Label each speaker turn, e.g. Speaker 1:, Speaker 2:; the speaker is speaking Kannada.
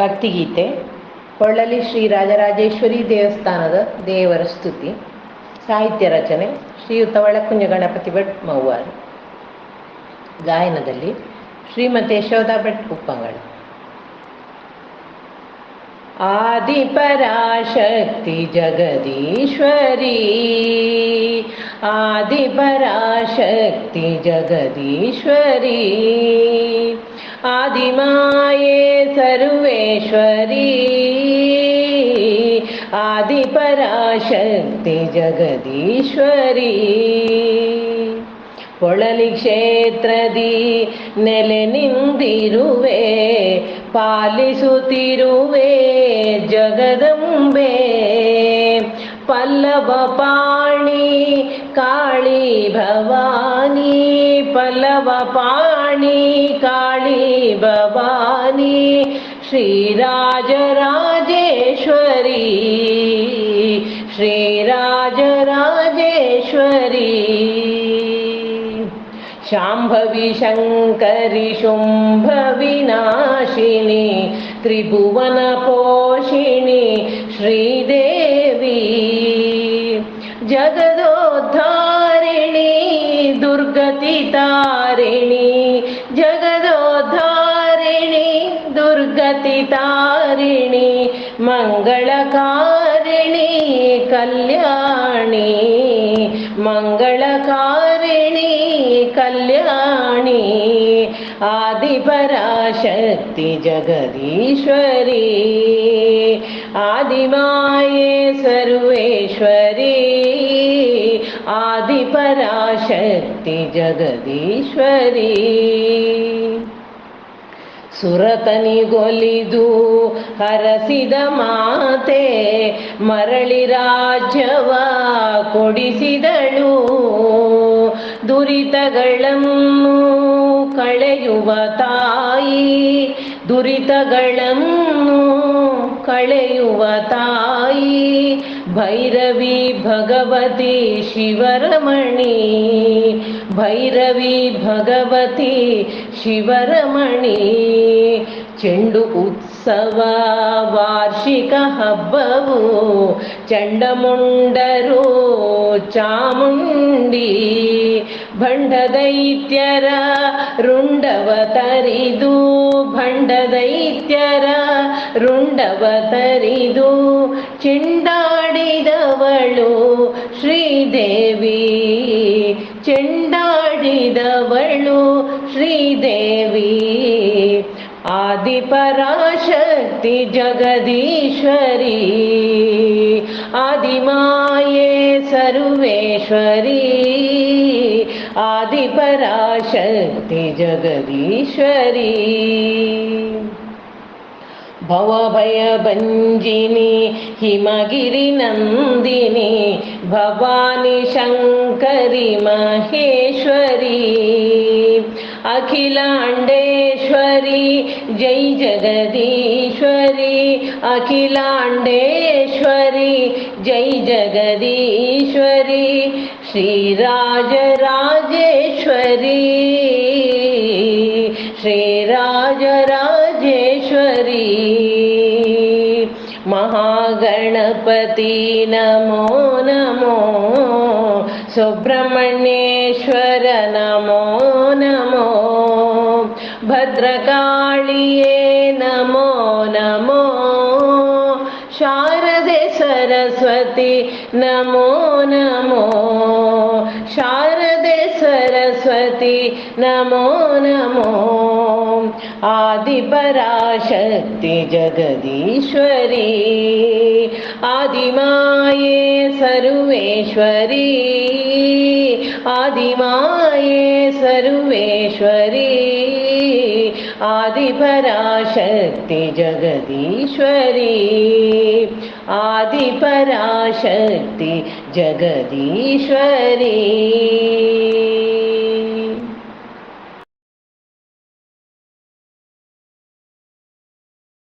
Speaker 1: ಭಕ್ತಿಗೀತೆ, ಕೊಳ್ಳಲಿ ಶ್ರೀ ರಾಜರಾಜೇಶ್ವರಿ ದೇವಸ್ಥಾನದ ದೇವರ ಸ್ತುತಿ, ಸಾಹಿತ್ಯ ರಚನೆ ಶ್ರೀಯುತ ಒಳಕುಂಜ ಗಣಪತಿ ಭಟ್ ಮೌವಾರ್ ಗಾಯನದಲ್ಲಿ ಶ್ರೀಮತಿ ಯಶೋಧ ಭಟ್ ಉಪ್ಪಂಗಳು ಆದಿಪರಾಶಕ್ತಿ ಜಗದೀಶ್ವರಿ ಆದಿಪರಾಶಕ್ತಿ ಜಗದೀಶ್ವರಿ. ಆದಿಮಾಯೇ ಸರ್ವೇಶ್ವರಿ ಆದಿಪರಾಶಕ್ತಿ ಜಗದೀಶ್ವರಿ ಹೊಳಲಿ ಕ್ಷೇತ್ರದಿ ನೆಲೆ ನಿಂದಿರುವೆ ಪಾಲಿಸುತ್ತಿರುವೆ ಜಗದಂಬೆ ಪಲ್ಲವ ಪಾಣಿ ಕಾಳಿ ಭವಾನಿ ಪಲ್ಲವ ಪಾಣಿ ಕಾಳಿ ಭವಾನಿ ಶ್ರೀರಾಜರಾಜೇಶ್ವರಿ ಶ್ರೀರಾಜರಾಜೇಶ್ವರಿ ಶಾಂಭವಿ ಶಂಕರಿ ಶುಂಭ ವಿನಾಶಿನಿ ತ್ರಿಭುವನ ಪೋಷಿಣಿ ಶ್ರೀದೇವಿ ಜಗದೋದ್ಧಾರಿಣಿ ತಾರಿಣಿ ಜಗದೋದ್ಧಾರಿಣಿ ದುರ್ಗತಿ ತಾರಿಣಿ ಮಂಗಳಕಾರಿಣಿ ಕಲ್ಯಾಣಿ ಮಂಗಳಕಾರಿಣಿ ಕಲ್ಯಾಣಿ ಆದಿಪರಾಶಕ್ತಿ ಜಗದೀಶ್ವರಿ ಆದಿಮಾಯೇ ಸರ್ವೇಶ್ವರಿ ಆದಿಪರಾಶಕ್ತಿ ಜಗದೀಶ್ವರಿ. ಸುರತನಿಗೊಲಿದು ಹರಸಿದ ಮಾತೆ ಮರಳಿ ರಾಜ್ಯವ ಕೊಡಿಸಿದಳು. ದುರಿತಗಳನ್ನು ಕಳೆಯುವ ತಾಯಿ ದುರಿತಗಳನ್ನು ಕಳೆಯುವ ತಾಯಿ ಭೈರವಿ ಭಗವತಿ ಶಿವರಮಣಿ ಭೈರವಿ ಭಗವತಿ ಶಿವರಮಣಿ ಚೆಂಡು ಉತ್ಸವ ವಾರ್ಷಿಕ ಹಬ್ಬವು ಚಂಡಮುಂಡರು ಚಾಮುಂಡಿ ಭಂಡದೈತ್ಯರ ರುಂಡವ ತರಿದು ಭಂಡದೈತ್ಯರ ರುಂಡವ ತರಿದು ಚೆಂಡಾಡಿದವಳು ಶ್ರೀದೇವಿ ಚೆಂಡಾಡಿದವಳು ಶ್ರೀದೇವಿ. ಆದಿಪರಾಶಕ್ತಿ ಜಗದೀಶ್ವರಿ ಆದಿಮಾಯೇ ಸರ್ವೇಶ್ವರಿ. आदिपराशक्ति जगदीश्वरी भवभयभञ्जिनी हिमगिरिनन्दिनी भवानी शङ्करि महेश्वरी अखिलाण्डेश्वरी जय जगदीश्वरी अखिलाण्डेश्वरी जय जगदीश्वरी श्रीराजरा सुन्दरी श्रीराजराजेश्वरी महागणपति नमो नमो। सुब्रह्मण्येश्वर नमो नमो। भद्रकाळिये नमो नमो। शा ಶಾರದೆ ಸರಸ್ವತಿ ನಮೋ ನಮೋ. ಶಾರದೆ ಸರಸ್ವತಿ ನಮೋ ನಮೋ. ಆದಿಪರಾಶಕ್ತಿ ಜಗದೀಶ್ವರಿ. ಆದಿಮಾಯೇ ಸರ್ವೇಶ್ವರಿ. ಆದಿಮಾಯೇ आदिपराशक्ति जगदीश्वरी आदिपराशक्ति जगदीश्वरी